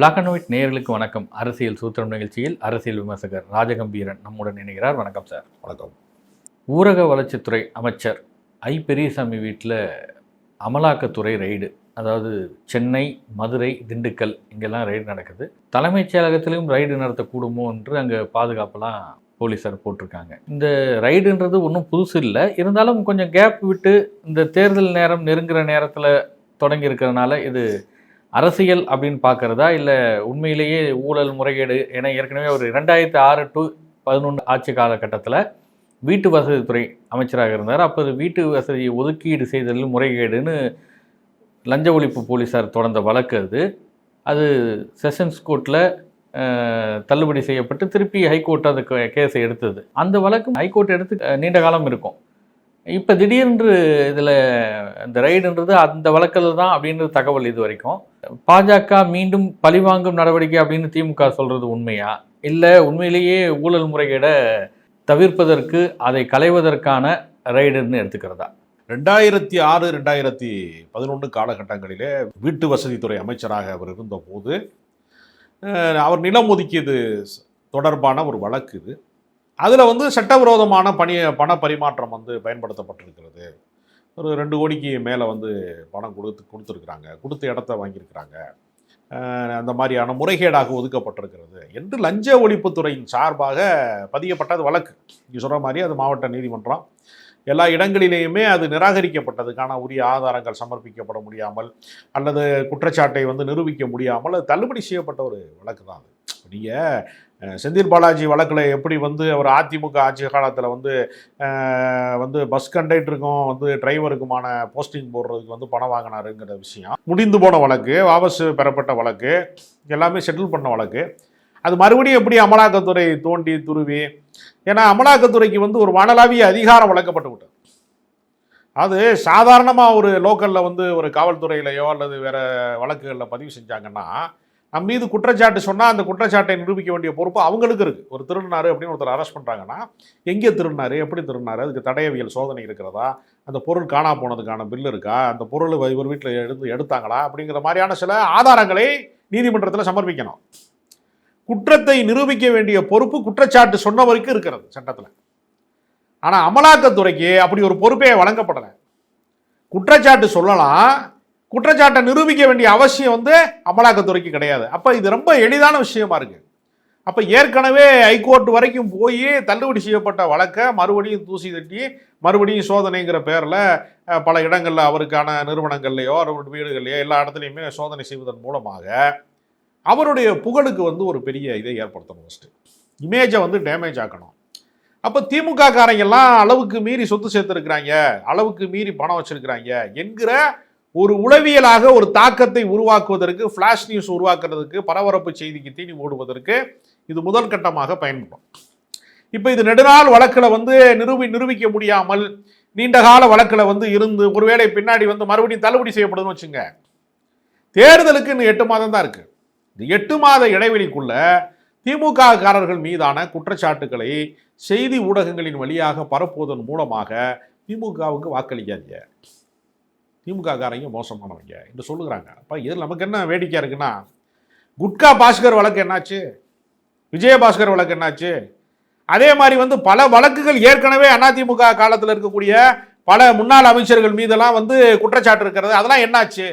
Black and white நேயர்களுக்கு வணக்கம். அரசியல் சூத்திரம் நிகழ்ச்சியில் அரசியல் விமர்சகர் ராஜகம்பீரன் நம்முடன் இணைகிறார். வணக்கம் சார் வணக்கம். ஊரக வளர்ச்சித்துறை அமைச்சர் ஐ. பெரியசாமி வீட்டில் அமலாக்கத்துறை ரெய்டு அதாவது சென்னை மதுரை திண்டுக்கல் இங்கெல்லாம் ரெய்டு நடக்குது. தலைமைச் செயலகத்திலும் ரெய்டு நடத்தக்கூடுமோ என்று அங்கே பாதுகாப்பெல்லாம் போலீஸார் போட்டிருக்காங்க. இந்த ரைடுன்றது ஒன்றும் புதுசு இல்லை. இருந்தாலும் கொஞ்சம் கேப் விட்டு இந்த தேர்தல் நேரம் நெருங்குற நேரத்தில் தொடங்கி இருக்கிறதுனால இது அரசியல் அப்படின்னு பார்க்குறதா? இல்லை உண்மையிலேயே ஊழல் முறைகேடு என ஏற்கனவே ஒரு ரெண்டாயிரத்தி ஆறு டு பதினொன்று ஆட்சி காலகட்டத்தில் வீட்டு வசதித்துறை அமைச்சராக இருந்தார். அப்போது வீட்டு வசதி ஒதுக்கீடு செய்ததில் முறைகேடுன்னு லஞ்ச ஒழிப்பு போலீஸார் தொடர்ந்த வழக்கு அது. அது செஷன்ஸ் கோர்ட்டில் தள்ளுபடி செய்யப்பட்டு திருப்பி ஹைகோர்ட் அந்த கேஸை எடுத்தது. அந்த வழக்கு ஹைகோர்ட் எடுத்து நீண்ட காலம் இருக்கும். இப்போ திடீரென்று இதில் இந்த ரைடுன்றது அந்த வழக்கில் தான் அப்படின்றது தகவல் இது வரைக்கும். பாஜக மீண்டும் பழிவாங்கும் நடவடிக்கை அப்படின்னு திமுக சொல்கிறது உண்மையா? இல்லை உண்மையிலேயே ஊழல் முறைகேடை தவிர்ப்பதற்கு அதை களைவதற்கான ரைடுன்னு எடுத்துக்கிறதா? ரெண்டாயிரத்தி ஆறு ரெண்டாயிரத்தி பதினொன்று காலகட்டங்களிலே வீட்டு வசதித்துறை அமைச்சராக அவர் இருந்தபோது அவர் நிலம் ஒதுக்கியது தொடர்பான ஒரு வழக்கு இது. அதில் வந்து சட்டவிரோதமான பணி பண பரிமாற்றம் வந்து பயன்படுத்தப்பட்டிருக்கிறது. ஒரு ரெண்டு கோடிக்கு மேலே வந்து பணம் கொடுத்து கொடுத்துருக்குறாங்க. கொடுத்த இடத்த வாங்கியிருக்கிறாங்க. அந்த மாதிரியான முறைகேடாக ஒதுக்கப்பட்டிருக்கிறது. என்று லஞ்ச ஒழிப்புத்துறையின் சார்பாக பதியப்பட்டது வழக்கு. நீங்கள் சொல்கிற மாதிரி அது மாவட்ட நீதிமன்றம். எல்லா இடங்களிலேயுமே அது நிராகரிக்கப்பட்டதுக்கான உரிய ஆதாரங்கள் சமர்ப்பிக்கப்பட முடியாமல் அல்லது குற்றச்சாட்டை வந்து நிரூபிக்க முடியாமல் அது தள்ளுபடி செய்யப்பட்ட ஒரு வழக்கு தான் அது. நீங்கள் செந்தில் பாலாஜி வழக்கில் எப்படி வந்து அவர் அதிமுக ஆட்சி காலத்தில் வந்து வந்து பஸ் கண்டக்டருக்கும் வந்து டிரைவருக்குமான போஸ்டிங் போடுறதுக்கு வந்து பணம் வாங்கினாருங்கிற விஷயம். முடிந்து போன வழக்கு வாபஸ் பெறப்பட்ட வழக்கு எல்லாமே செட்டில் பண்ண வழக்கு. அது மறுபடியும் எப்படி அமலாக்கத்துறை தோண்டி துருவி? ஏன்னா அமலாக்கத்துறைக்கு வந்து ஒரு வானளாவிய அதிகாரம் வழங்கப்பட்டு விட்டது. அது சாதாரணமாக ஒரு லோக்கலில் வந்து ஒரு காவல்துறையிலையோ அல்லது வேறு வழக்குகளில் பதிவு செஞ்சாங்கன்னா நம்ம மீது குற்றச்சாட்டு சொன்னால் அந்த குற்றச்சாட்டை நிரூபிக்க வேண்டிய பொறுப்பு அவங்களுக்கு இருக்குது ஒரு திருடினாரு அப்படின்னு ஒருத்தர் அரெஸ்ட் பண்ணுறாங்கன்னா எங்கே திருடினாரு? எப்படி திருடினாரு? அதுக்கு தடையவியல் சோதனை இருக்கிறதா? அந்த பொருள் காணா போனதுக்கான பில் இருக்கா? அந்த பொருள் இவர் வீட்டில் எடுத்து எடுத்தாங்களா? அப்படிங்கிற மாதிரியான சில ஆதாரங்களை நீதிமன்றத்தில் சமர்ப்பிக்கணும். குற்றத்தை நிரூபிக்க வேண்டிய பொறுப்பு குற்றச்சாட்டு சொன்னவருக்கு இருக்கிறது சட்டத்தில். ஆனால் அமலாக்கத்துறைக்கு அப்படி ஒரு பொறுப்பே வழங்கப்படலை. குற்றச்சாட்டு சொல்லலாம் குற்றச்சாட்டை நிரூபிக்க வேண்டிய அவசியம் வந்து அமலாக்கத்துறைக்கு கிடையாது. அப்போ இது ரொம்ப எளிதான விஷயமா இருக்கு. அப்போ ஏற்கனவே ஹைகோர்ட் வரைக்கும் போய் தள்ளுபடி செய்யப்பட்ட வழக்கை மறுபடியும் தூசி தட்டி மறுபடியும் சோதனைங்கிற பேரில் பல இடங்களில் அவருக்கான நிறுவனங்கள்லையோ அவருடைய வீடுகள்லையோ எல்லா இடத்துலையுமே சோதனை செய்வதன் மூலமாக அவருடைய புகழுக்கு வந்து ஒரு பெரிய இதை ஏற்படுத்தணும் ஃபஸ்ட்டு இமேஜை வந்து டேமேஜ் ஆக்கணும். அப்போ திமுக காரங்கெல்லாம் அளவுக்கு மீறி சொத்து சேர்த்துருக்குறாங்க அளவுக்கு மீறி பணம் வச்சுருக்குறாங்க என்கிற ஒரு உளவியலாக ஒரு தாக்கத்தை உருவாக்குவதற்கு ஃப்ளாஷ் நியூஸ் உருவாக்குறதுக்கு பரபரப்பு செய்திக்கு தீனி ஓடுவதற்கு இது முதல் கட்டமாக பயன்படும். இப்போ இது நெடுநாள் வழக்கில் வந்து நிரூபி நிரூபிக்க முடியாமல் நீண்டகால வழக்கில் வந்து இருந்து ஒருவேளை பின்னாடி வந்து மறுபடியும் தள்ளுபடி செய்யப்படுதுன்னு வச்சுங்க. தேர்தலுக்கு இன்னும் எட்டு மாதம் தான் இருக்குது இந்த எட்டு மாத இடைவெளிக்குள்ள திமுக காரர்கள் மீதான குற்றச்சாட்டுகளை செய்தி ஊடகங்களின் வழியாக பரப்புவதன் மூலமாக திமுகவுக்கு வாக்களிக்காதீங்க. திமுககாரங்க மோசமானவங்க என்று சொல்லுகிறாங்க. அப்போ இதில் நமக்கு என்ன வேடிக்கையாக இருக்குன்னா குட்கா பாஸ்கர் வழக்கு என்னாச்சு? விஜயபாஸ்கர் வழக்கு என்னாச்சு? அதே மாதிரி வந்து பல வழக்குகள் ஏற்கனவே அதிமுக காலத்தில் இருக்கக்கூடிய பல முன்னாள் அமைச்சர்கள் மீதெல்லாம் வந்து குற்றச்சாட்டு இருக்கிறது. அதெல்லாம் என்னாச்சு?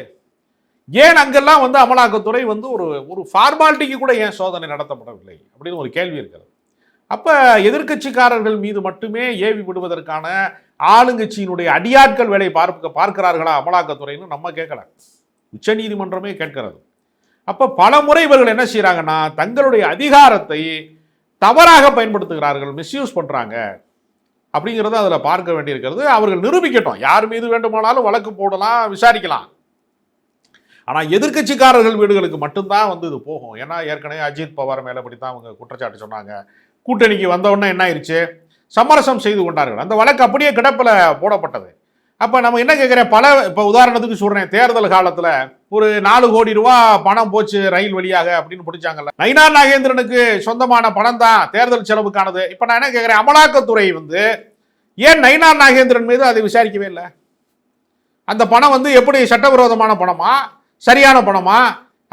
ஏன் அங்கெல்லாம் வந்து அமலாக்கத்துறை வந்து ஒரு ஒரு ஃபார்மாலிட்டிக்கு கூட ஏன் சோதனை நடத்தப்படவில்லை அப்படின்னு ஒரு கேள்வி இருக்கிறது. அப்போ எதிர்க்கட்சிக்காரர்கள் மீது மட்டுமே ஏவி விடுவதற்கான ஆளுங்கட்சியினுடைய அடியாட்கள் வேலை பார்க்க பார்க்கிறார்களா அமலாக்கத்துறைன்னு நம்ம கேட்கல. உச்சநீதிமன்றமே கேட்கிறது. அப்போ பல முறை இவர்கள் என்ன செய்கிறாங்கன்னா தங்களுடைய அதிகாரத்தை தவறாக பயன்படுத்துகிறார்கள் மிஸ்யூஸ் பண்ணுறாங்க அப்படிங்கிறத அதில் பார்க்க வேண்டியிருக்கிறது. அவர்கள் நிரூபிக்கட்டும். யார் மீது வேண்டுமானாலும் வழக்கு போடலாம் விசாரிக்கலாம். ஆனால் எதிர்க்கட்சிக்காரர்கள் வீடுகளுக்கு மட்டும்தான் வந்து இது போகும். ஏன்னா ஏற்கனவே அஜித் பவார் மேலே இப்படி தான் அவங்க குற்றச்சாட்டு சொன்னாங்க. கூட்டணிக்கு வந்தவுடனே என்ன ஆயிடுச்சு சமரசம் செய்து கொண்டார்கள். அந்த வழக்கு அப்படியே கிடப்பில் போடப்பட்டது. அப்போ நம்ம என்ன கேட்குறேன்? பல இப்போ உதாரணத்துக்கு சொல்கிறேன் தேர்தல் காலத்தில் ஒரு நாலு கோடி ரூபா பணம் போச்சு ரயில் வழியாக அப்படின்னு பிடிச்சாங்கல்ல. நயினார் நாகேந்திரனுக்கு சொந்தமான பணம் தான் தேர்தல் செலவுக்கானது. இப்போ நான் என்ன கேட்குறேன்? அமலாக்கத்துறை வந்து ஏன் நயினார் நாகேந்திரன் மீது அதை விசாரிக்கவே இல்லை? அந்த பணம் வந்து எப்படி சட்டவிரோதமான பணமா? சரியான பணமா?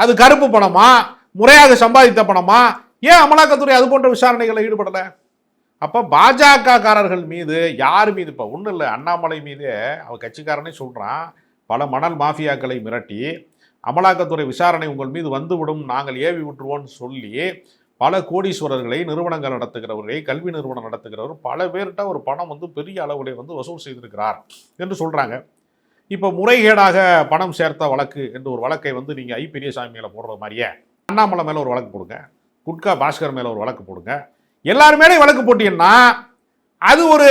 அது கருப்பு பணமா? முறையாக சம்பாதித்த பணமா? ஏன் அமலாக்கத்துறை அது போன்ற விசாரணைகளில் ஈடுபடலை? அப்போ பாஜகக்காரர்கள் மீது யார் மீது? இப்போ ஒன்றும் இல்லை. அண்ணாமலை மீது அவன் கட்சிக்காரனே சொல்கிறான் பல மணல் மாஃபியாக்களை மிரட்டி அமலாக்கத்துறை விசாரணை உங்கள் மீது வந்துவிடும் நாங்கள் ஏவி விட்டுருவோம்னு சொல்லி பல கோடீஸ்வரர்களை நிறுவனங்கள் நடத்துகிறவர்களை கல்வி நிறுவனம் நடத்துகிறவர் பல பேர்கிட்ட ஒரு பணம் வந்து பெரிய அளவுல வந்து வசூல் செய்திருக்கிறார் என்று சொல்கிறாங்க இப்போ முறைகேடாக பணம் சேர்த்த வழக்கு என்று ஒரு வழக்கை வந்து நீங்கள் ஐ பெரியசாமி மேலே போடுற மாதிரியே அண்ணாமலை மேலே ஒரு வழக்கு போடுங்க. குட்கா பாஸ்கர் மேலே ஒரு வழக்கு போடுங்க. எல்லார் மேலேயும் வழக்கு போட்டீங்கன்னா அது ஒரு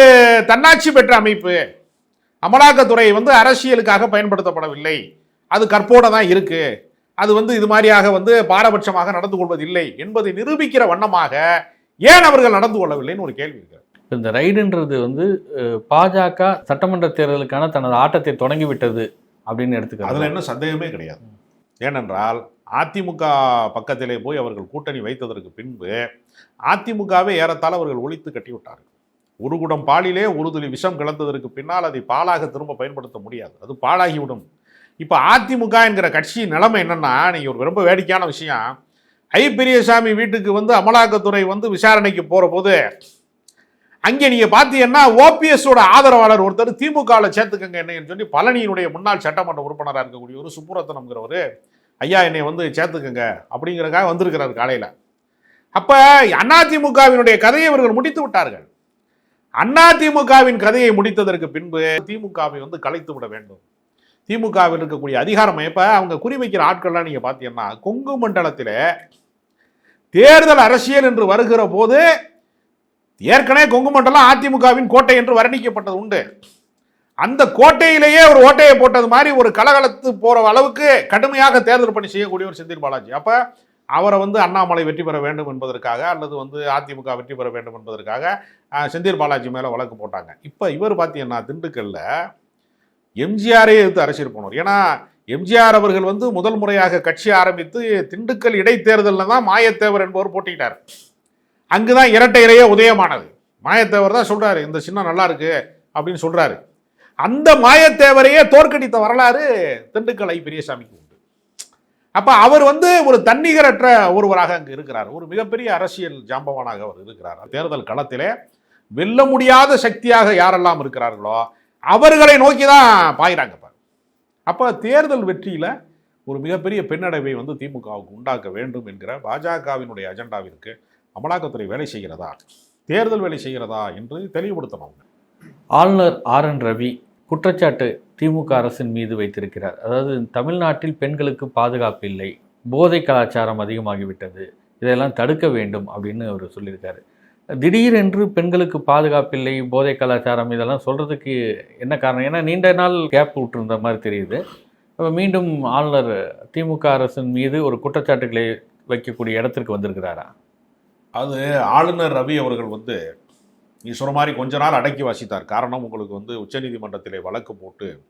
தன்னாட்சி பெற்ற அமைப்பு. அமலாக்கத்துறை வந்து அரசியலுக்காக பயன்படுத்தப்படவில்லை. அது கற்போட தான் இருக்கு. அது வந்து இது மாதிரியாக வந்து பாரபட்சமாக நடந்து கொள்வதில்லை என்பதை நிரூபிக்கிற வண்ணமாக ஏன் அவர்கள் நடந்து கொள்ளவில்லைன்னு ஒரு கேள்வி இருக்கு. இப்ப இந்த ரைடுன்றது வந்து பாஜக சட்டமன்ற தேர்தலுக்கான தனது ஆட்டத்தை தொடங்கி விட்டது அப்படின்னு அதுல எடுத்துக்கிறது என்ன சந்தேகமே கிடையாது. ஏனென்றால் அதிமுக பக்கத்திலே போய் அவர்கள் கூட்டணி வைத்ததற்கு பின்பு அதிமுகவை ஏறத்தால் அவர்கள் ஒழித்து கட்டிவிட்டார்கள். ஒரு குடம் பாலிலே ஒரு துளி விஷம் கலந்ததற்கு பின்னால் அதை பாலாக திரும்ப பயன்படுத்த முடியாது. அது பாலாகிவிடும் இப்போ அதிமுக என்கிற கட்சி நிலைமை என்னென்னா நீங்கள் ஒரு ரொம்ப வேடிக்கையான விஷயம். ஐ பெரியசாமி வீட்டுக்கு வந்து அமலாக்கத்துறை வந்து விசாரணைக்கு போகிற போது அங்கே நீங்கள் பார்த்தீங்கன்னா ஓபிஎஸோட ஆதரவாளர் ஒருத்தர் திமுகவில் சேர்த்துக்கங்க என்னன்னு சொல்லி பழனியினுடைய முன்னாள் சட்டமன்ற உறுப்பினராக இருக்கக்கூடிய ஒரு சுப்புரத்தனம்ங்கிறவர் ஐயா என்னை வந்து சேர்த்துக்கங்க அப்படிங்கிறக்காக வந்திருக்கிறார் காலையில். அப்போ அதிமுகவினுடைய கதையை இவர்கள் முடித்து விட்டார்கள். அதிமுகவின் கதையை முடித்ததற்கு பின்பு திமுகவை வந்து கலைத்து விட வேண்டும். திமுகவில் இருக்கக்கூடிய அதிகாரம் இப்போ அவங்க குறிவைக்கிற ஆட்கள்லாம் நீங்கள் பார்த்தீங்கன்னா கொங்கு மண்டலத்தில் தேர்தல் அரசியல் என்று வருகிற போது ஏற்கனவே கொங்கு மண்டலம் அதிமுகவின் கோட்டை என்று வர்ணிக்கப்பட்டது உண்டு. அந்த கோட்டையிலேயே ஒரு ஓட்டையை போட்டது மாதிரி ஒரு கலகலத்து போற அளவுக்கு கடுமையாக தேர்தல் பணி செய்யக்கூடிய ஒரு செந்தில் பாலாஜி. அப்ப அவரை வந்து அண்ணாமலை வெற்றி பெற வேண்டும் என்பதற்காக அல்லது வந்து அதிமுக வெற்றி பெற வேண்டும் என்பதற்காக செந்தில் பாலாஜி மேலே வழக்கு போட்டாங்க. இப்போ இவர் பார்த்தீங்கன்னா திண்டுக்கல்ல எம்ஜிஆரே எடுத்து அரசியல் போனார் ஏன்னா எம்ஜிஆர் அவர்கள் வந்து முதல் முறையாக கட்சி ஆரம்பித்து திண்டுக்கல் இடைத்தேர்தலில் தான் மாயத்தேவர் என்பவர் போட்டிட்டார் அங்குதான் இரட்டை இலையே உதயமானது. மாயத்தேவர் தான் சொல்கிறாரு இந்த சின்னம் நல்லா இருக்கு அப்படின்னு சொல்கிறாரு அந்த மாயத்தேவரையே தோற்கடித்த வரலாறு திண்டுக்கல் ஐ பெரியசாமிக்கு அப்போ அவர் வந்து ஒரு தன்னிகரற்ற ஒருவராக அங்கே இருக்கிறார். ஒரு மிகப்பெரிய அரசியல் ஜாம்பவானாக அவர் இருக்கிறார். தேர்தல் களத்திலே வெல்ல முடியாத சக்தியாக யாரெல்லாம் இருக்கிறார்களோ அவர்களை நோக்கி தான் பாயிறாங்க பாரு. தேர்தல் வெற்றியில் ஒரு மிகப்பெரிய பின்னடைவை வந்து திமுகவுக்கு உண்டாக்க வேண்டும் என்கிற பாஜகவினுடைய அஜெண்டாவிற்கு அமலாக்கத்துறை வேலை செய்கிறதா? தேர்தல் வேலை செய்கிறதா? என்று தெளிவுபடுத்தணும் ஆளுநர் ஆர் என் ரவி குற்றச்சாட்டு திமுக அரசின் மீது வைத்திருக்கிறார். அதாவது தமிழ்நாட்டில் பெண்களுக்கு பாதுகாப்பு இல்லை போதை கலாச்சாரம் அதிகமாகிவிட்டது இதெல்லாம் தடுக்க வேண்டும் அப்படின்னு அவர் சொல்லியிருக்காரு. திடீரென்று பெண்களுக்கு பாதுகாப்பு இல்லை போதை கலாச்சாரம் இதெல்லாம் சொல்கிறதுக்கு என்ன காரணம்? ஏன்னா நீண்ட நாள் கேப் விட்டுருந்த மாதிரி தெரியுது. இப்போ மீண்டும் ஆளுநர் திமுக அரசின் மீது ஒரு குற்றச்சாட்டுகளை வைக்கக்கூடிய இடத்திற்கு வந்திருக்கிறாரா? அது ஆளுநர் ரவி அவர்கள் வந்து நீ சொன்ன மாதிரி கொஞ்ச நாள் அடக்கி வாசித்தார். காரணம் உங்களுக்கு வந்து உச்சநீதிமன்றத்திலே வழக்கு போட்டு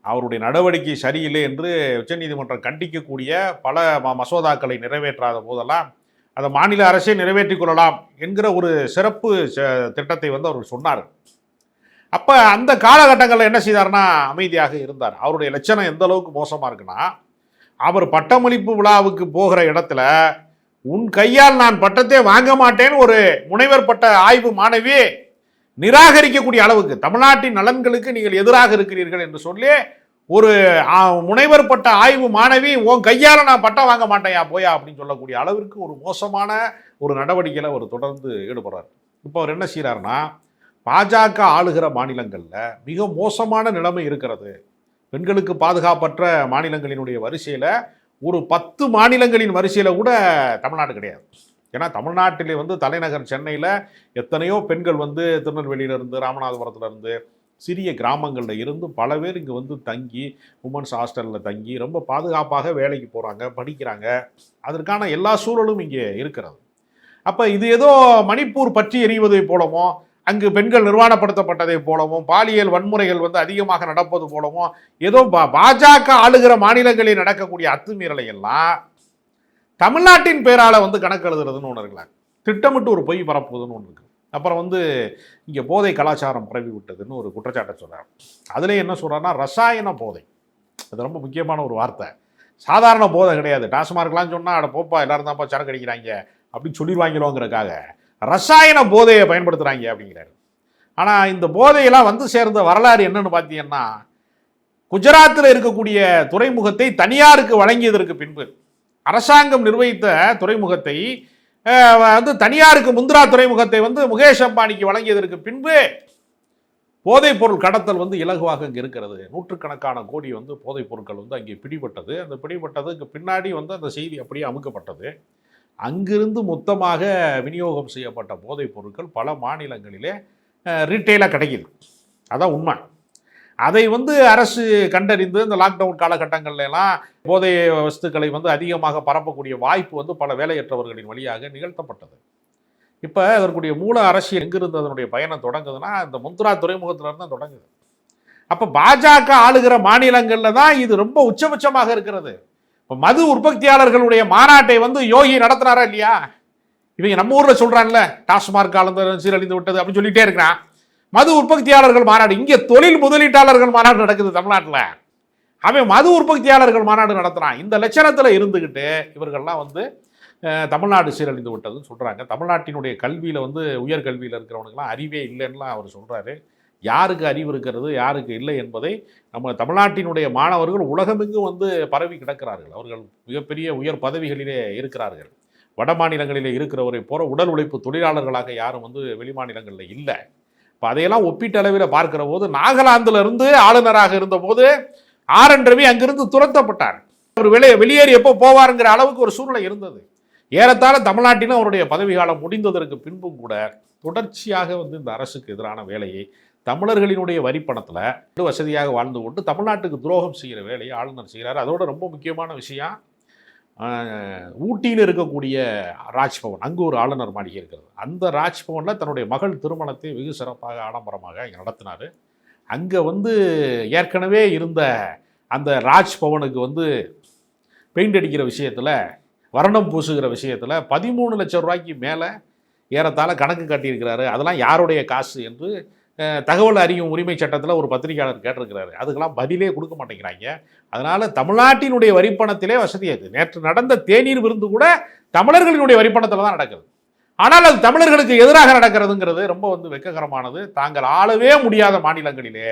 அவருடைய நடவடிக்கை சரியில்லை என்று உச்சநீதிமன்றம் கண்டிக்கக்கூடிய பல ம- மசோதாக்களை நிறைவேற்றாத போதெல்லாம் அதை மாநில அரசே நிறைவேற்றிக் கொள்ளலாம் என்கிற ஒரு சிறப்பு ச- திட்டத்தை வந்து அவர் சொன்னார். அப்போ அந்த காலகட்டங்களில் என்ன செய்தார்னா அமைதியாக இருந்தார். அவருடைய லட்சணம் எந்த அளவுக்கு மோசமாக இருக்குன்னா அவர் பட்டமளிப்பு விழாவுக்கு போகிற இடத்துல உன் கையால் நான் பட்டத்தை வாங்க மாட்டேன்னு ஒரு முனைவர் பட்ட ஆய்வு மாணவி நிராகரிக்கக்கூடிய அளவுக்கு தமிழ்நாட்டின் நலன்களுக்கு நீங்கள் எதிராக இருக்கிறீர்கள் என்று சொல்லி ஒரு முனைவர் பட்ட ஆய்வு மாணவி உன் கையால் நான் பட்டம் வாங்க மாட்டேயா போயா அப்படின்னு சொல்லக்கூடிய அளவிற்கு ஒரு மோசமான ஒரு நடவடிக்கையில் அவர் தொடர்ந்து ஈடுபடுறார். இப்போ அவர் என்ன செய்கிறாருன்னா பாஜக ஆளுகிற மாநிலங்களில் மிக மோசமான நிலைமை இருக்கிறது. பெண்களுக்கு பாதுகாப்பற்ற மாநிலங்களினுடைய வரிசையில் ஒரு பத்து மாநிலங்களின் வரிசையில் கூட தமிழ்நாடு கிடையாது. ஏன்னா தமிழ்நாட்டிலே வந்து தலைநகர் சென்னையில் எத்தனையோ பெண்கள் வந்து திருநெல்வேலியில இருந்து சிறிய கிராமங்களில் இருந்து பல பேர் இங்கே வந்து தங்கி உமன்ஸ் ஹாஸ்டலில் தங்கி ரொம்ப பாதுகாப்பாக வேலைக்கு போகிறாங்க படிக்கிறாங்க. அதற்கான எல்லா சூழலும் இங்கே இருக்கிறது. அப்போ இது ஏதோ மணிப்பூர் பற்றி எறிவதை போலவும் அங்கு பெண்கள் நிர்வாணப்படுத்தப்பட்டதை போலவும் பாலியல் வன்முறைகள் வந்து அதிகமாக நடப்பது போலவும் ஏதோ பாஜக ஆளுகிற மாநிலங்களில் நடக்கக்கூடிய அத்துமீறலை எல்லாம் தமிழ்நாட்டின் பேரால் வந்து கணக்கு எழுதுறதுன்னு ஒன்று இருக்கலாம் திட்டமிட்டு ஒரு பொய் பரப்புவதுன்னு ஒன்று இருக்கு. அப்புறம் வந்து இங்கே போதை கலாச்சாரம் பரவி விட்டதுன்னு ஒரு குற்றச்சாட்டை சொல்கிறார் அதுல என்ன சொல்கிறாருன்னா ரசாயன போதை. அது ரொம்ப முக்கியமான ஒரு வார்த்தை. சாதாரண போதை கிடையாது. டாஸ்மார்க்லாம் சொன்னால் அட போப்பா எல்லாரும் தான்ப்பா சரக்கு அடிக்கிறாங்க அப்படின்னு சொல்லிடுவாங்களோங்கிறக்காக ரசாயன போதையை பயன்படுத்துகிறாங்க அப்படிங்கிறாரு. ஆனால் இந்த போதையெல்லாம் வந்து சேர்ந்த வரலாறு என்னன்னு பார்த்தீங்கன்னா குஜராத்தில் இருக்கக்கூடிய துறைமுகத்தை தனியாருக்கு வழங்கியதற்கு பின்பு அரசாங்கம் நிர்வகித்த துறைமுகத்தை வந்து தனியாருக்கு முந்திரா துறைமுகத்தை வந்து முகேஷ் அம்பானிக்கு வழங்கியதற்கு பின்பு போதைப் பொருள் கடத்தல் வந்து இலகுவாக இங்கே இருக்கிறது. நூற்றுக்கணக்கான கோடி வந்து போதைப் பொருட்கள் வந்து அங்கே பிடிபட்டது. அந்த பிடிபட்டதுக்கு பின்னாடி வந்து அந்த செய்தி அப்படியே அமுக்கப்பட்டது. அங்கிருந்து மொத்தமாக விநியோகம் செய்யப்பட்ட போதைப் பொருட்கள் பல மாநிலங்களிலே ரீட்டெயிலாக கிடைக்கிது அதான் உண்மை. அதை வந்து அரசு கண்டறிந்து இந்த லாக்டவுன் காலகட்டங்கள்லாம் போதை வஸ்துக்களை வந்து அதிகமாக பரப்பக்கூடிய வாய்ப்பு வந்து பல வேலையற்றவர்களின் வழியாக நிகழ்த்தப்பட்டது. இப்போ அதற்குடைய மூல அரசியல் எங்கிருந்து அதனுடைய பயணம் தொடங்குதுன்னா இந்த முந்த்ரா துறைமுகத்திலிருந்து தான் தொடங்குது. அப்போ பாஜக ஆளுகிற மாநிலங்களில் தான் இது ரொம்ப உச்சபட்சமாக இருக்கிறது. இப்போ மது உற்பத்தியாளர்களுடைய மாநாட்டை வந்து யோகி நடத்துனாரா இல்லையா? இவங்க நம்ம ஊரில் சொல்கிறான்ல டாஸ்மார்க் ஆளுந்த சீரழிந்து விட்டது அப்படின்னு சொல்லிட்டே இருக்கிறான். மது உற்பத்தியாளர்கள் மாநாடு இங்கே தொழில் முதலீட்டாளர்கள் மாநாடு நடக்குது தமிழ்நாட்டில். அவன் மது உற்பத்தியாளர்கள் மாநாடு நடத்துகிறான் இந்த லட்சணத்தில் இருந்துக்கிட்டு இவர்கள்லாம் வந்து தமிழ்நாடு சீரழிந்து விட்டதுன்னு சொல்கிறாங்க தமிழ்நாட்டினுடைய கல்வியில் வந்து உயர்கல்வியில் இருக்கிறவனுக்குலாம் அறிவே இல்லைன்னுலாம் அவர் சொல்கிறாரு யாருக்கு அறிவு இருக்கிறது யாருக்கு இல்லை என்பதை நம்ம தமிழ்நாட்டினுடைய மாணவர்கள் உலகமெங்கும் வந்து பரவி கிடக்கிறார்கள். அவர்கள் மிகப்பெரிய உயர் பதவிகளிலே இருக்கிறார்கள். வட மாநிலங்களிலே இருக்கிறவரை போகிற உடல் உழைப்பு தொழிலாளர்களாக யாரும் வந்து வெளிமாநிலங்களில் இல்லை. இப்போ அதையெல்லாம் ஒப்பீட்டளவில் பார்க்கிற போது நாகாலாந்திலிருந்து ஆளுநராக இருந்தபோது ஆர் என் ரவி அங்கிருந்து துரத்தப்பட்டார். அவர் வெளியே வெளியேறி எப்போ போவாருங்கிற அளவுக்கு ஒரு சூழ்நிலை இருந்தது. ஏறத்தாழ தமிழ்நாட்டிலும் அவருடைய பதவி காலம் முடிந்ததற்கு பின்பும் கூட தொடர்ச்சியாக வந்து இந்த அரசுக்கு எதிரான வேலையை தமிழர்களினுடைய வரிப்பணத்தில் வசதியாக வாழ்ந்து கொண்டு தமிழ்நாட்டுக்கு துரோகம் செய்கிற வேலையை ஆளுநர் செய்கிறார். அதோட ரொம்ப முக்கியமான விஷயம் ஊட்டியில் இருக்கக்கூடிய ராஜ்பவன். அங்கு ஒரு ஆளுநர் மாளிகை இருக்கிறது. அந்த ராஜ்பவனில் தன்னுடைய மகள் திருமணத்தை வெகு சிறப்பாக ஆடம்பரமாக இங்கே நடத்தினார். அங்கே வந்து ஏற்கனவே இருந்த அந்த ராஜ்பவனுக்கு வந்து பெயிண்ட் அடிக்கிற விஷயத்தில் வர்ணம் பூசுகிற விஷயத்தில் பதிமூணு லட்சம் ரூபாய்க்கு மேலே ஏறத்தாழ கணக்கு காட்டியிருக்கிறாரு. அதெல்லாம் யாருடைய காசு என்று தகவல் அறியும் உரிமை சட்டத்தில் ஒரு பத்திரிகையாளர் கேட்டிருக்கிறாரு. அதுக்கெல்லாம் பதிலே கொடுக்க மாட்டேங்கிறாங்க. அதனால் தமிழ்நாட்டினுடைய வரிப்பணத்திலே வசதி நேற்று நடந்த தேநீர் விருந்து கூட தமிழர்களினுடைய வரிப்பணத்தில் தான் நடக்குது. ஆனால் அது தமிழர்களுக்கு எதிராக நடக்கிறதுங்கிறது ரொம்ப வந்து வெக்ககரமானது. தாங்கள் ஆளவே முடியாத மாநிலங்களிலே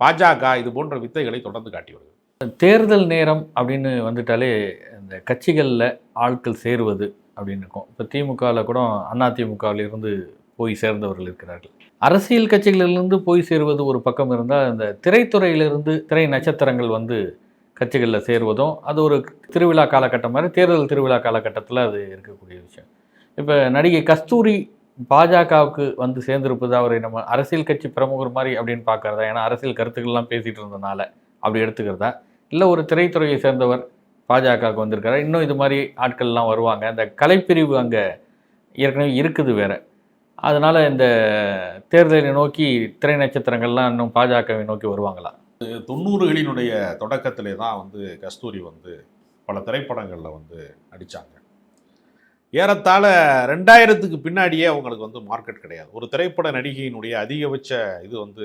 பாஜக இது போன்ற வித்தைகளை தொடர்ந்து காட்டி வருகிறது தேர்தல் நேரம் அப்படின்னு வந்துட்டாலே இந்த கட்சிகளில் ஆட்கள் சேருவது அப்படின்னு இருக்கும். இப்போ திமுகவில் கூட அதிமுகவில் இருந்து போய் சேர்ந்தவர்கள் இருக்கிறார்கள். அரசியல் கட்சிகளிலிருந்து போய் சேருவது ஒரு பக்கம் இருந்தால் இந்த திரைத்துறையிலிருந்து திரை நட்சத்திரங்கள் வந்து கட்சிகளில் சேருவதும் அது ஒரு திருவிழா காலகட்டம் மாதிரி தேர்தல் திருவிழா காலகட்டத்தில் அது இருக்கக்கூடிய விஷயம். இப்போ நடிகை கஸ்தூரி பாஜகவுக்கு வந்து சேர்ந்திருப்பது அவரை நம்ம அரசியல் கட்சி பிரமுகர் மாதிரி அப்படின்னு பார்க்குறதா? ஏன்னா அரசியல் கருத்துக்கள்லாம் பேசிகிட்டு இருந்தனால அப்படி எடுத்துக்கிறதா? இல்லை ஒரு திரைத்துறையை சேர்ந்தவர் பாஜகவுக்கு வந்திருக்காரு? இன்னும் இது மாதிரி ஆட்கள்லாம் வருவாங்க. அந்த கலைப்பிரிவு அங்கே ஏற்கனவே இருக்குது வேறு. அதனால் இந்த தேர்தலை நோக்கி திரை நட்சத்திரங்கள்லாம் இன்னும் பாஜகவை நோக்கி வருவாங்களா? தொண்ணூறுகளினுடைய தொடக்கத்திலே தான் வந்து கஸ்தூரி வந்து பல திரைப்படங்களில் வந்து நடித்தாங்க ஏறத்தாழ ரெண்டாயிரத்துக்கு பின்னாடியே அவங்களுக்கு வந்து மார்க்கெட் கிடையாது. ஒரு திரைப்பட நடிகையினுடைய அதிகபட்ச இது வந்து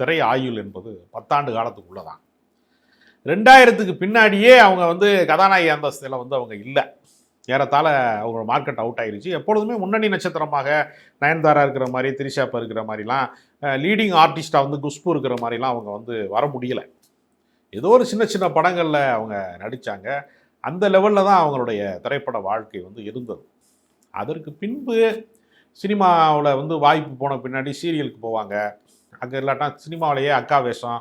திரை ஆயுள் என்பது பத்தாண்டு காலத்துக்குள்ளே தான் ரெண்டாயிரத்துக்கு பின்னாடியே அவங்க வந்து கதாநாயகி அந்தஸ்தில் வந்து அவங்க இல்லை. ஏறத்தாழ அவங்க மார்க்கெட் அவுட் ஆயிடுச்சு எப்பொழுதுமே முன்னணி நட்சத்திரமாக நயன்தாரா இருக்கிற மாதிரி திரிஷாப்பா இருக்கிற மாதிரிலாம் லீடிங் ஆர்டிஸ்டாக வந்து குஷ்பு இருக்கிற மாதிரிலாம் அவங்க வந்து வர முடியல. ஏதோ ஒரு சின்ன சின்ன படங்களில் அவங்க நடித்தாங்க அந்த லெவலில் தான் அவங்களுடைய திரைப்பட வாழ்க்கை வந்து இருந்தது. அதற்கு பின்பு சினிமாவில் வந்து வாய்ப்பு போன பின்னாடி சீரியலுக்கு போவாங்க. அங்கே இல்லாட்டா சினிமாவிலேயே அக்கா வேஷம்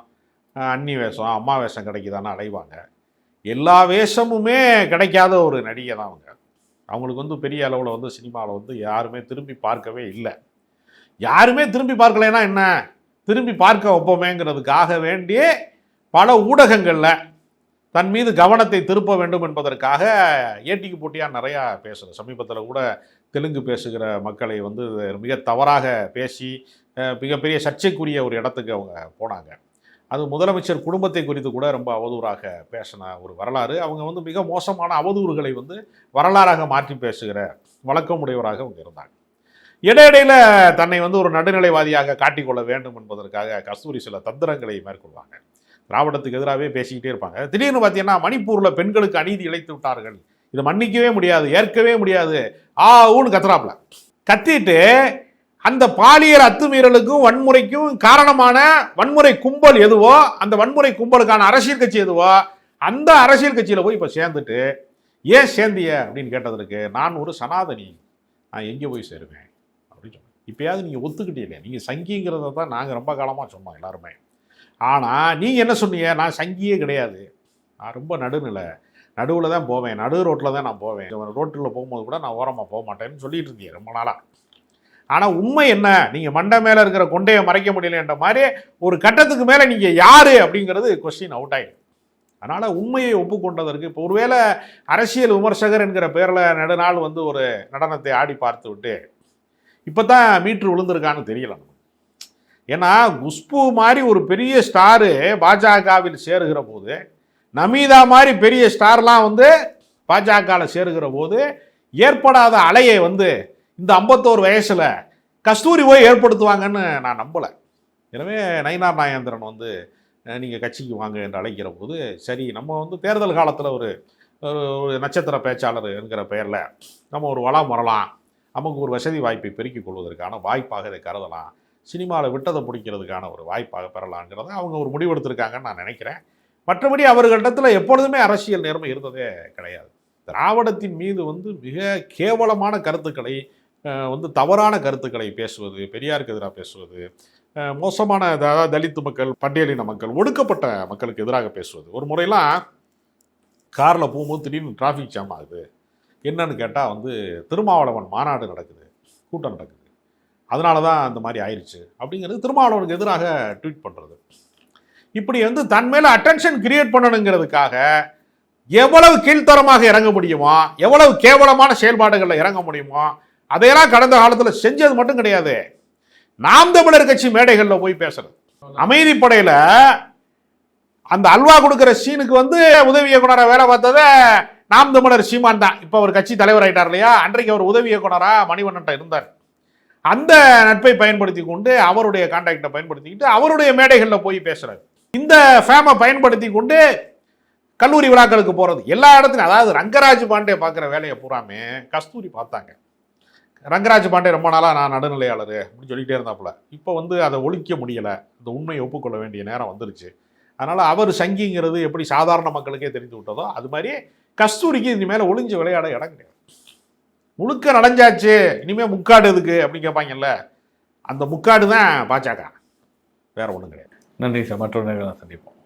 அன்னி அண்ணி வேஷம் அம்மா வேஷம் கிடைக்குதான்னு அலைவாங்க. எல்லா வேஷமுமே கிடைக்காத ஒரு நடிகை தான் அவங்க. அவங்களுக்கு வந்து பெரிய அளவில் வந்து சினிமாவில் வந்து யாருமே திரும்பி பார்க்கவே இல்லை. யாருமே திரும்பி பார்க்கலைன்னா என்ன? திரும்பி பார்க்க வைப்போமேங்கிறதுக்காக வேண்டியே பல ஊடகங்களில் தன் மீது கவனத்தை திருப்ப வேண்டும் என்பதற்காக ஏட்டிக்கு போட்டியாக நிறையா பேசுகிறேன் சமீபத்தில் கூட தெலுங்கு பேசுகிற மக்களை வந்து மிக தவறாக பேசி மிகப்பெரிய சர்ச்சைக்குரிய ஒரு இடத்துக்கு அவங்க போனாங்க. அது முதலமைச்சர் குடும்பத்தை குறித்து கூட ரொம்ப அவதூறாக பேசின ஒரு வரலாறு. அவங்க வந்து மிக மோசமான அவதூறுகளை வந்து வரலாறாக மாற்றி பேசுகிற வழக்கம் உடையவராக அவங்க இருந்தாங்க. இடையிடையில் தன்னை வந்து ஒரு நடுநிலைவாதியாக காட்டிக்கொள்ள வேண்டும் என்பதற்காக கஸ்தூரி சில தந்திரங்களை மேற்கொள்வாங்க. திராவிடத்துக்கு எதிராகவே பேசிக்கிட்டே இருப்பாங்க. திடீர்னு பார்த்தீங்கன்னா மணிப்பூரில் பெண்களுக்கு அநீதி இழைத்து விட்டார்கள். இதை மன்னிக்கவே முடியாது ஏற்கவே முடியாது. ஆ ஊன்னு கத்துறாப்புல. கத்திட்டு அந்த பாலியல் அத்துமீறலுக்கும் வன்முறைக்கும் காரணமான வன்முறை கும்பல் எதுவோ அந்த வன்முறை கும்பலுக்கான அரசியல் கட்சி எதுவோ அந்த அரசியல் கட்சியில் போய் இப்போ சேர்ந்துட்டு ஏன் சேர்ந்திய அப்படின்னு கேட்டதற்கு நான் ஒரு சனாதனி நான் எங்கே போய் சேருவேன்? அப்படின்னு சொன்னேன் இப்பயாவது நீங்கள் ஒத்துக்கிட்டீங்க நீங்கள் சங்கிங்கிறத தான் நாங்கள் ரொம்ப காலமாக சொன்னோம் எல்லாருமே. ஆனால் நீங்கள் என்ன சொன்னீங்க? நான் சங்கியே கிடையாது. நான் ரொம்ப நடுநிலை. நடுவில் தான் போவேன். நடு ரோட்டில் தான் நான் போவேன். ரோட்டில் போகும்போது கூட நான் ஓரமாக போக மாட்டேன்னு சொல்லிட்டு இருந்தேன் ரொம்ப நாளாக ஆனால் உண்மை என்ன? நீங்கள் மண்டை மேலே இருக்கிற கொண்டையை மறைக்க முடியலன்ற மாதிரி ஒரு கட்டத்துக்கு மேலே நீங்கள் யார் அப்படிங்கிறது கொஸ்டின் அவுட் ஆகிடும் அதனால் உண்மையை ஒப்புக்கொண்டதற்கு இப்போ ஒருவேளை அரசியல் விமர்சகர் என்கிற பேரில் நெடுநாள் வந்து ஒரு நடனத்தை ஆடி பார்த்து விட்டு இப்போ தான் மீட்ரு விழுந்திருக்கான்னு தெரியல நமக்கு. ஏன்னா குஷ்பு மாதிரி ஒரு பெரிய ஸ்டாரு பாஜகவில் சேருகிற போது நமீதா மாதிரி பெரிய ஸ்டார்லாம் வந்து பாஜகவில் சேருகிற போது ஏற்படாத அலையை வந்து இந்த ஐம்பத்தோரு வயசில் கஸ்தூரி போய் ஏற்படுத்துவாங்கன்னு நான் நம்பலை. எனவே நயினார் நாயேந்திரன் வந்து நீங்கள் கட்சிக்கு வாங்க என்று அழைக்கிற போது சரி நம்ம வந்து தேர்தல் காலத்தில் ஒரு ஒரு ஒரு நட்சத்திர பேச்சாளர் என்கிற பெயரில் நம்ம ஒரு வளம் வரலாம். நமக்கு ஒரு வசதி வாய்ப்பை பெருக்கிக் கொள்வதற்கான வாய்ப்பாக இதை கருதலாம். சினிமாவில் விட்டதை பிடிக்கிறதுக்கான ஒரு வாய்ப்பாக பெறலாங்கிறத அவங்க ஒரு முடிவெடுத்திருக்காங்கன்னு நான் நினைக்கிறேன். மற்றபடி அவர்களிடத்தில் எப்பொழுதுமே அரசியல் நேர்மை இருந்ததே கிடையாது. திராவிடத்தின் மீது வந்து மிக கேவலமான கருத்துக்களை வந்து தவறான கருத்துக்களை பேசுவது பெரியாருக்கு எதிராக பேசுவது மோசமான அதாவது தலித்து மக்கள் பட்டியலின மக்கள் ஒடுக்கப்பட்ட மக்களுக்கு எதிராக பேசுவது. ஒரு முறையெல்லாம் காரில் போகும்போது திடீர்னு டிராஃபிக் ஜாம் ஆகுது. என்னன்னு கேட்டால் வந்து திருமாவளவன் மாநாடு நடக்குது கூட்டம் நடக்குது. அதனால தான் அந்த மாதிரி ஆயிடுச்சு அப்படிங்கிறது திருமாவளவனுக்கு எதிராக ட்வீட் பண்ணுறது இப்படி வந்து தன் மேலே அட்டென்ஷன் கிரியேட் பண்ணணுங்கிறதுக்காக எவ்வளவு கீழ்த்தரமாக இறங்க முடியுமோ எவ்வளவு கேவலமான செயல்பாடுகளில் இறங்க முடியுமோ அதையெல்லாம் கடந்த காலத்தில் செஞ்சது மட்டும் கிடையாது. நாம் தமிழர் கட்சி மேடைகளில் போய் பேசுறது அமைதிப்படையில் அந்த அல்வா கொடுக்குற சீனுக்கு வந்து உதவி இயக்குனராக வேலை பார்த்ததை நாம் தமிழர் சீமான் தான். இப்போ அவர் கட்சி தலைவர் ஆயிட்டார் இல்லையா? அன்றைக்கு அவர் உதவி இயக்குனராக மணிவண்ணன் இருந்தார். அந்த நட்பை பயன்படுத்தி கொண்டு அவருடைய கான்டாக்டை பயன்படுத்திக்கிட்டு அவருடைய மேடைகளில் போய் பேசுகிறார் இந்த ஃபேமை பயன்படுத்தி கொண்டு கல்லூரி விழாக்களுக்கு போகிறது எல்லா இடத்துலையும் அதாவது ரங்கராஜ் பாண்டே பார்க்குற வேலையை பூராமே கஸ்தூரி பார்த்தாங்க. ரங்கராஜ் பாண்டே ரொம்ப நாளாக நான் நடுநிலையாளர் அப்படின்னு சொல்லிகிட்டே இருந்தாப்புல. இப்போ வந்து அதை ஒழிக்க முடியலை. அந்த உண்மையை ஒப்புக்கொள்ள வேண்டிய நேரம் வந்துருச்சு. அதனால் அவர் சங்கிங்கிறது எப்படி சாதாரண மக்களுக்கே தெரிந்து விட்டதோ அது மாதிரி கஸ்தூரிக்கு இனிமேல் ஒளிஞ்சு விளையாட இடம் கிடையாது. முழுக்க நடஞ்சாச்சு இனிமேல் முக்காடு எதுக்கு அப்படின்னு கேட்பாங்கல்ல. அந்த முக்காடு தான் பாஜக. வேற ஒன்றும் கிடையாது. நன்றி சார். மற்றொரு நேரம் சந்திப்போம்.